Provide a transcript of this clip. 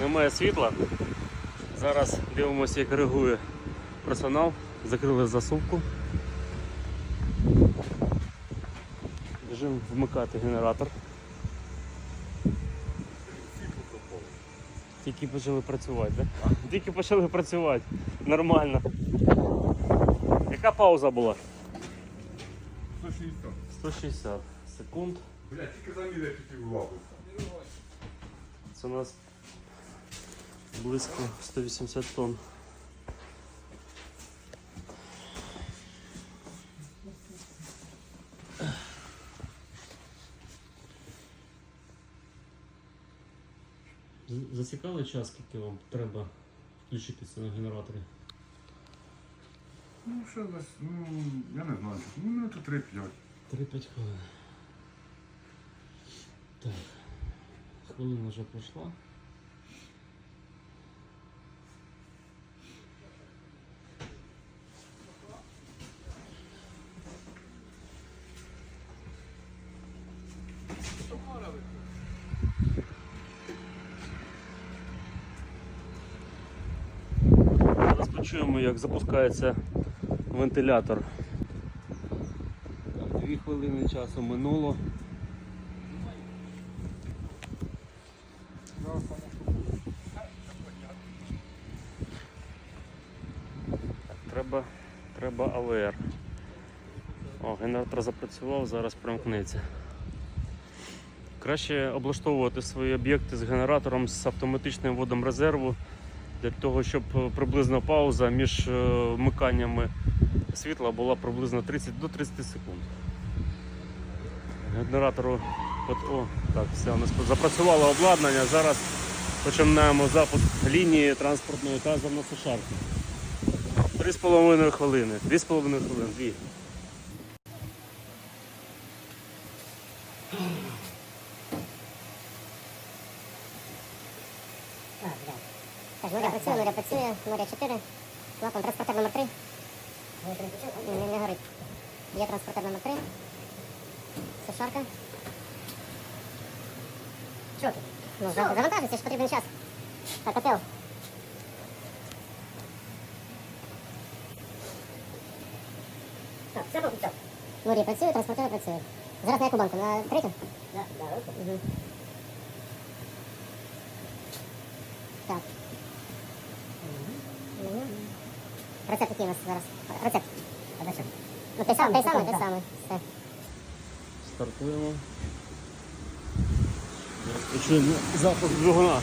немає світла. Зараз дивимося, як реагує персонал. Закрили засувку. Біжимо вмикати генератор. Тільки почали працювати, так? Да? Тільки почали працювати. Нормально. Яка пауза була? 160. 160 секунд. Блядь, тільки заміряй піти в. Це у нас близько 180 тонн. З- Засікали час, скільки вам треба включитися на генераторі? Ну, що десь, ну, я не знаю, ну, минути 3-5. 3-5 хвилин. Так. Хвилина вже пройшла. Почуємо, як запускається вентилятор. Дві хвилини часу минуло. Треба, треба АВР. О, генератор запрацював, зараз примкнеться. Краще облаштовувати свої об'єкти з генератором з автоматичним вводом резерву для того, щоб е, приблизна пауза між е, вмиканнями світла була приблизно 30 до 30 секунд. Генератору от, о, так, все, у нас запрацювало обладнання. Зараз починаємо запуск лінії транспортної та завносошарки. 3,5 хвилини. 2,5 хвилини. 2. Так, Норя працює, Норя працює, Норя 4. Клапан, транспортер номер 3. Не, не горить. Є транспортер номер 3. Сушарка. Що тут? Ну, за- завантажуйся, ж потрібен час. Так, котел. Так, все все. Норі працює, транспортер працює. Зараз на яку банку? На третю? Так, да, Угу. Так. Рецепт який у нас зараз? Рецепт. Ну, той самий, той самий, той самий. Все. Стартуємо. Чуємо запах двигуна.